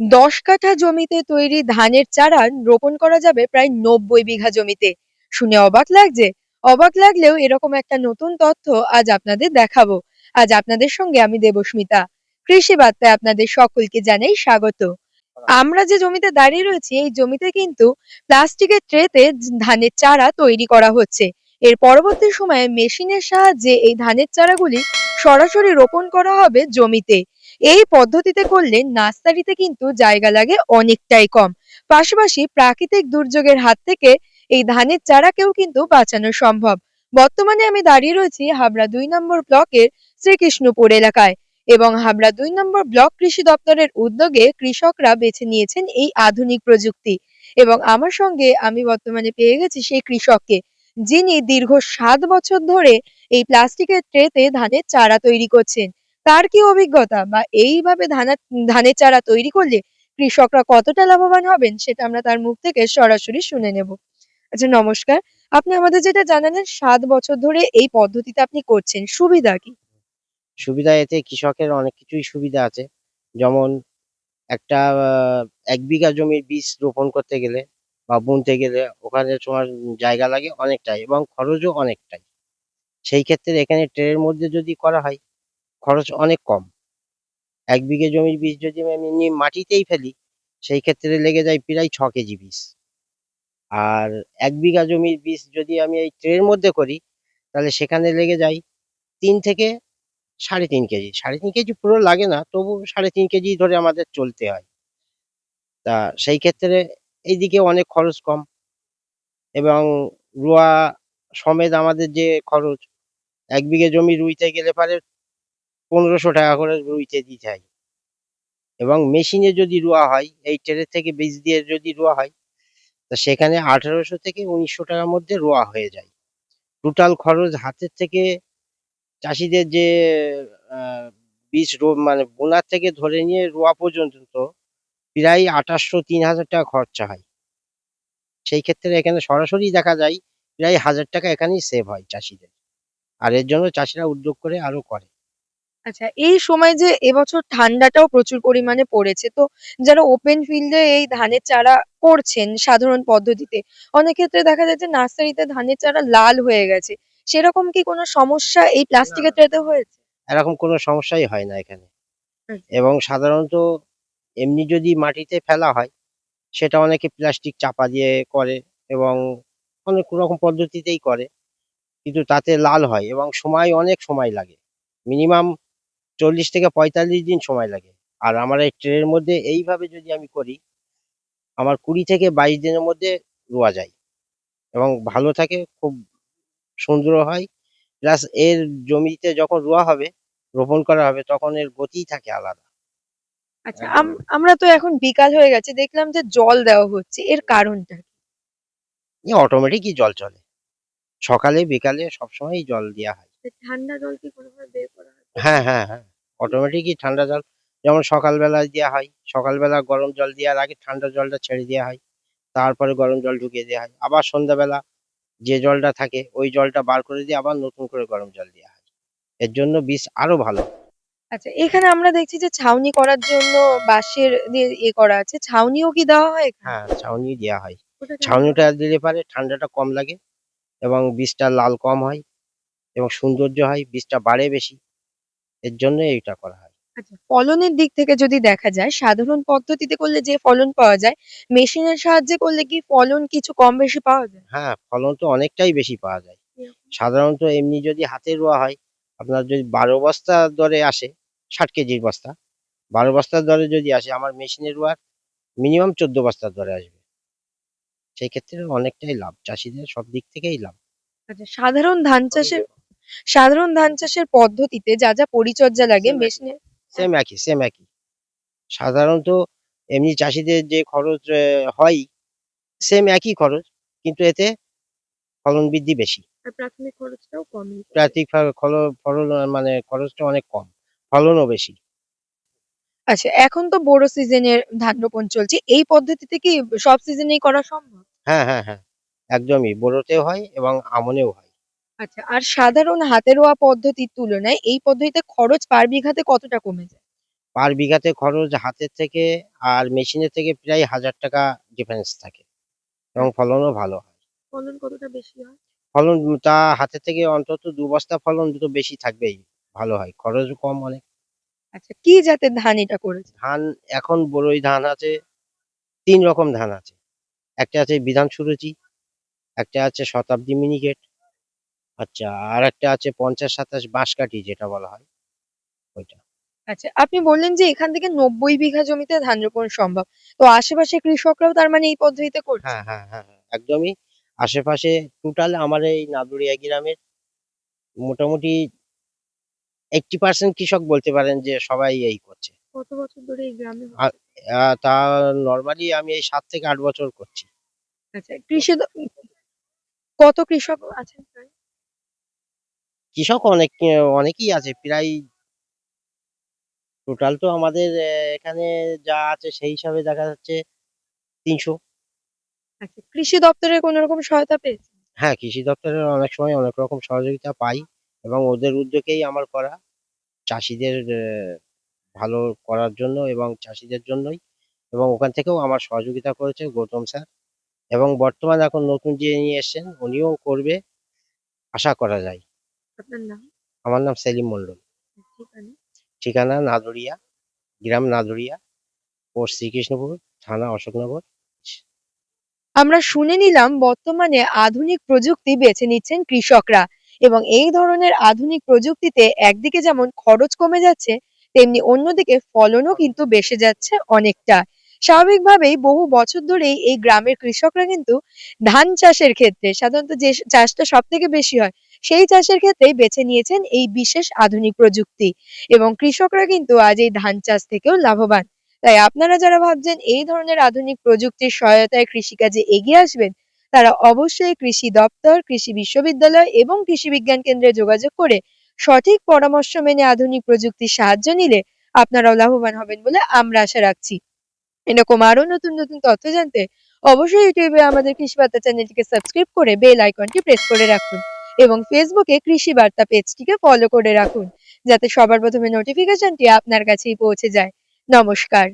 দশ কাঠা জমিতে তৈরি ধানের চারা রোপণ করা যাবে প্রায় নব্বই বিঘা জমিতে। শুনে অবাক লাগছে। অবাক লাগলেও এরকম একটা নতুন তথ্য আজ আপনাদের দেখাবো। আজ আপনাদের সঙ্গে আমি দেবস্মিতা। কৃষি বার্তায় আপনাদের সকলকে জানাই স্বাগত। আমরা যে জমিতে দাঁড়িয়ে রয়েছি, এই জমিতে কিন্তু প্লাস্টিকের ট্রেতে ধানের চারা তৈরি করা হচ্ছে। এর পরবর্তী সময়ে মেশিনের সাহায্যে এই ধানের চারাগুলি সরাসরি রোপণ করা হবে জমিতে। এই পদ্ধতিতে করলে নার্সারিতে কিন্তু জায়গা লাগে অনেকটাই কম। পাশাপাশি প্রাকৃতিক দুর্যোগের হাত থেকে এই ধানের চারাকেও কিন্তু বাঁচানো সম্ভব। বর্তমানে আমি দাঁড়িয়ে রয়েছি হাবড়া দুই নম্বর ব্লকের শ্রীকৃষ্ণপুর এলাকায় এবং হাবড়া দুই নম্বর ব্লক কৃষি দপ্তরের উদ্যোগে কৃষকরা বেছে নিয়েছেন এই আধুনিক প্রযুক্তি এবং আমার সঙ্গে আমি বর্তমানে পেয়ে গেছি সেই কৃষককে, যিনি দীর্ঘ সাত বছর ধরে এই প্লাস্টিকের ট্রেতে ধানের চারা তৈরি করছেন। তার কি অভিজ্ঞতা? বা এইভাবে ধানা, ধানের চারা তৈরি করলে কৃষকরা কতটা লাভবান হবেন সেটা আমরা তার মুখ থেকে সরাসরি শুনে নেব। আচ্ছা নমস্কার। আপনি আমাদের যেটা জানালেন, সাত বছর ধরে এই পদ্ধতিতে আপনি করছেন, সুবিধা কি? সুবিধা এতে কৃষকের অনেক কিছুই সুবিধা আছে। যেমন একটা এক বিঘা জমির বীজ রোপণ করতে গেলে বা বুনতে গেলে ওখানে তোমার জায়গা লাগে অনেকটাই এবং খরচও অনেকটাই। সেই ক্ষেত্রে এখানে ট্রের মধ্যে যদি করা হয় খরচ অনেক কম। এক বিঘে জমির বীজ যদি আমি এমনি মাটিতেই ফেলি, সেই ক্ষেত্রে লেগে যায় প্রায় ছ কেজি বীজ। আর এক বিঘা জমির বীজ যদি আমি এই ট্রের মধ্যে করি, তাহলে সেখানে লেগে যায় তিন থেকে সাড়ে তিন কেজি। সাড়ে তিন কেজি পুরো লাগে না, তবু সাড়ে তিন কেজি ধরে আমাদের চলতে হয়। তা সেই ক্ষেত্রে এইদিকে অনেক খরচ কম এবং রোয়া সমেত আমাদের যে খরচ, এক বিঘে জমি রুইতে গেলে পারে পনেরোশো টাকা করে রুইতে দিতে হয় এবং মেশিনে যদি রোয়া হয়, এই ট্রেনের থেকে বীজ দিয়ে যদি রোয়া হয়, তা সেখানে আঠারোশো থেকে উনিশশো টাকার মধ্যে রোয়া হয়ে যায়। টোটাল খরচ হাতের থেকে চাষিদের যে বীজ রো মানে বোনার থেকে ধরে নিয়ে রোয়া পর্যন্ত প্রায় আঠাশশো তিন হাজার টাকা খরচা হয়। সেই ক্ষেত্রে এখানে সরাসরি দেখা যায়, প্রায় হাজার টাকা এখানেই সেভ হয় চাষিদের। আর এর জন্য চাষিরা উদ্যোগ করে আরও করে। আচ্ছা এই সময় যে এবছর ঠান্ডাটাও প্রচুর পরিমাণে পড়েছে তো যারা ওপেন ফিল্ডে এই ধানের চারা করছেন সাধারণ পদ্ধতিতে অনেক ক্ষেত্রে দেখা যায় যে নার্সারিতে ধানের চারা লাল হয়ে গেছে সেরকম কি কোনো সমস্যা এই প্লাস্টিকের ট্রেতে হয়েছে? এরকম কোনো সমস্যাই হয় না এখানে। আচ্ছা। এবং সাধারণত এমনি যদি মাটিতে ফেলা হয় সেটা অনেকে প্লাস্টিক চাপা দিয়ে করে এবং অনেক রকম পদ্ধতিতেই করে কিন্তু তাতে লাল হয় এবং সময় অনেক সময় লাগে। মিনিমাম চল্লিশ থেকে পঁয়তাল্লিশ দিন সময় লাগে। আর আমার এই ট্রেনের মধ্যে এইভাবে যদি আমি করি আমার কুড়ি থেকে বাইশ দিনের মধ্যে রোয়া যায় এবং ভালো থাকে খুব সুন্দর হয়। প্লাস এর জমিতে যখন রোয়া হবে রোপণ করা হবে তখন এর গতিই থাকে আলাদা। আচ্ছা আম- আমরা তো এখন বিকাল হয়ে গেছে দেখলাম যে জল দেওয়া হচ্ছে এর কারণটা কি? অটোমেটিকই জল চলে। সকালে বিকালে সবসময় জল দেওয়া হয়। ঠান্ডা জল কি কোনোভাবে বের করা হয়? হ্যাঁ হ্যাঁ হ্যাঁ। অটোমেটিকই ঠান্ডা জল যেমন সকালবেলা দেওয়া হয় সকালবেলা গরম জল দেওয়ার আগে ঠান্ডা জলটা ছেড়ে দেওয়া হয় তারপরে গরম জল ঢুকিয়ে দেওয়া হয়। আবার সন্ধ্যাবেলা যে জলটা থাকে ওই জলটা বার করে দিয়ে আবার নতুন করে গরম জল দেওয়া হয়। এর জন্য বীজ আরও ভালো। আচ্ছা এখানে আমরা দেখছি যে ছাউনি করার জন্য বাঁশের দিয়ে ইয়ে করা আছে। ছাউনিও কি দেওয়া হয় এখানে? হ্যাঁ ছাউনি দেওয়া হয়। ওটা কেন? ছাউনিটা দিলে পারে ঠান্ডাটা কম লাগে এবং বীজটা লাল কম হয় এবং সৌন্দর্য হয় বীজটা বাড়ে বেশি। এর জন্য এইটা করা হয়। আচ্ছা ফলনের দিক থেকে যদি দেখা যায় সাধারণ পদ্ধতিতে করলে যে ফলন পাওয়া যায় মেশিনের সাহায্যে করলে কি ফলন কিছু কম বেশি পাওয়া যায়? হ্যাঁ ফলন তো অনেকটাই বেশি পাওয়া যায়। সাধারণত এমনি যদি হাতে রোয়া হয় আপনার যদি বারো বস্তা দরে আসে ষাট কেজির বস্তা বারো বস্তার দরে যদি আসে আমার মেশিনের রোয়ার মিনিমাম চোদ্দ বস্তার দরে আসবে। সেই ক্ষেত্রে অনেকটাই লাভ চাষিদের সব দিক থেকেই লাভ। আচ্ছা সাধারণ ধান চাষের সাধারণ ধান চাষের পদ্ধতিতে যা যা পরিচর্যা লাগে মেশিনে? সেম একই সেম একই। সাধারণত এমনি চাষিদের যে খরচ হয় সেম একই খরচ কিন্তু এতে ফলন বৃদ্ধি বেশি। প্রাথমিক খরচটাও ফল- ফল- ফলন মানে খরচটা অনেক কম ফলনও বেশি। আচ্ছা এখন তো বড় সিজনের ধান রোপণ চলছে এই পদ্ধতিতে কি সব সিজনেই করা সম্ভব? হ্যাঁ হ্যাঁ হ্যাঁ একদমই। বোরোতেও হয় এবং আমনেও হয়। আচ্ছা আর সাধারণ হাতে রোয়া পদ্ধতির তুলনায় এই পদ্ধতিতে খরচ পার বিঘাতে কতটা কমে যায়? পার বিঘাতে খরচ হাতের থেকে আর মেশিনের থেকে প্রায় হাজার টাকা ডিফারেন্স থাকে। এবং ফলনও ভালো হয়। ফলন কতটা বেশি হয়? ফলন তা হাতের থেকে অন্তত দু বস্তা ফলন দুটো বেশি থাকবেই ভালো হয়। খরচও কম অনেক। আচ্ছা কি জাতের ধান এটা করেছে ধান এখন বড়ই ধান আছে তিন রকম ধান আছে। একটা আছে বিধান সুরুচি একটা আছে শতাব্দী মিনিকেট আচ্ছা আর একটা আছে পঞ্চাশ সাতাশ বাঁশকাঠি যেটা বলা হয়। ওইটা। আচ্ছা আপনি বললেন যে এখান থেকে নব্বই বিঘা জমিতে ধান রোপণ সম্ভব। তো আশেপাশে কৃষকরাও তার মানে এই পদ্ধতিতে করছে? হ্যাঁ হ্যাঁ হ্যাঁ হ্যাঁ, একদমই। আশেপাশে টোটাল আমার এই নাদুরিয়া গ্রামের মোটামুটি এইটটি পার্সেন্ট কৃষক বলতে পারেন যে সবাই এই করছে। কত বছর ধরে এই গ্রামে আহ, তা নর্মালি আমি এই সাত থেকে আট বছর করছি। আচ্ছা কৃষি দ- কত কৃষক আছেন প্রায়? কৃষক অনেক অনেকেই আছে প্রায় টোটাল তো আমাদের এখানে যা আছে সেই হিসাবে দেখা যাচ্ছে তিনশো। আচ্ছা কৃষি দপ্তরের কোনো রকম সহায়তা পেয়েছে হ্যাঁ কৃষি দপ্তরের অনেক সময় অনেক রকম সহযোগিতা পাই এবং ওদের উদ্যোগেই আমার করা। চাষিদের ভালো করার জন্য এবং চাষিদের জন্যই এবং ওখান থেকেও আমার সহযোগিতা করেছে গৌতম স্যার এবং বর্তমানে এখন নতুন যে নিয়ে এসছেন উনিও করবে আশা করা যায়। আপনার নাম? আমার নাম সেলিম মন্ডল ঠিকানা? ঠিকানা নাদুরিয়া গ্রাম নাদুরিয়া পোস্ট শ্রীকৃষ্ণপুর থানা অশোকনগর। আমরা শুনে নিলাম বর্তমানে আধুনিক প্রযুক্তি বেছে নিচ্ছেন কৃষকরা এবং এই ধরনের আধুনিক প্রযুক্তিতে একদিকে যেমন খরচ কমে যাচ্ছে তেমনি অন্যদিকে ফলনও কিন্তু বেড়ে যাচ্ছে অনেকটা। স্বাভাবিকভাবেই বহু বছর ধরেই এই গ্রামের কৃষকরা কিন্তু ধান চাষের ক্ষেত্রে, সাধারণত যে চাষটা সব থেকে বেশি হয়, সেই চাষের ক্ষেত্রে বেছে নিয়েছেন এই বিশেষ আধুনিক প্রযুক্তি এবং কৃষকরা কিন্তু আজ এই ধান চাষ থেকেও লাভবান। তাই আপনারা যারা ভাবছেন এই ধরনের আধুনিক প্রযুক্তির সহায়তায় কৃষিকাজে এগিয়ে আসবেন, তারা অবশ্যই কৃষি দপ্তর, কৃষি বিশ্ববিদ্যালয় এবং কৃষি বিজ্ঞান কেন্দ্রে যোগাযোগ করে সঠিক পরামর্শ মেনে আধুনিক প্রযুক্তির সাহায্য নিলে আপনারাও লাভবান হবেন বলে আমরা আশা রাখছি। এরকম আরও নতুন নতুন তথ্য জানতে অবশ্যই ইউটিউবে আমাদের কৃষি বার্তা চ্যানেলটিকে সাবস্ক্রাইব করে বেল আইকনটি প্রেস করে রাখুন এবং ফেসবুকে কৃষি বার্তা পেজটিকে ফলো করে রাখুন, যাতে সবার প্রথমে নোটিফিকেশনটি আপনার কাছেই পৌঁছে যায়। নমস্কার।